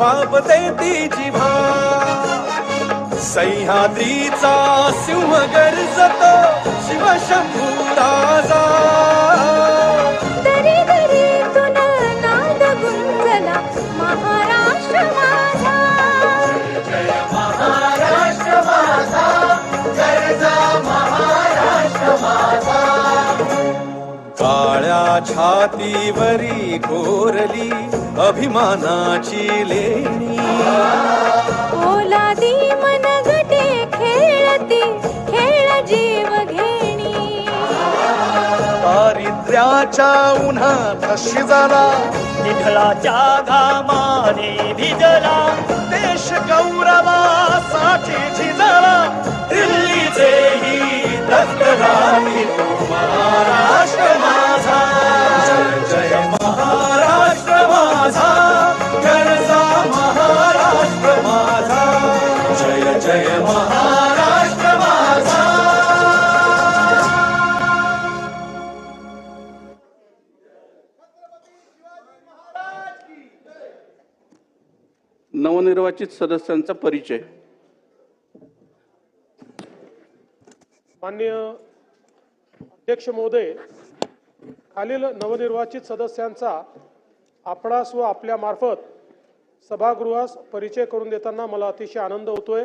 वापते ती जिव्हा सह्याद्रीचा सिंह गर्जतो शिवशंभू राजा. दरी दरीतून नाद गुंजला महाराष्ट्र माझा. काळ्या छातीवरी कोरली अभिमानाची लेणी. ओलादी मनगटे खेळती खेळ जीव घेणी. दारिद्र्याच्या उन्हात शिजाला विठ्ठलाच्या घामाने भिजला देश गौरवासाठी झिजला दिल्लीचेही दत्तराणी महाराष्ट्र माझा जय महाराष्ट्र माझा नवनिर्वाचित सदस्यांचा परिचय. माननीय अध्यक्ष महोदय खालील नवनिर्वाचित सदस्यांचा आपणास व आपल्या मार्फत सभागृहास परिचय करून देताना मला अतिशय आनंद होतोय.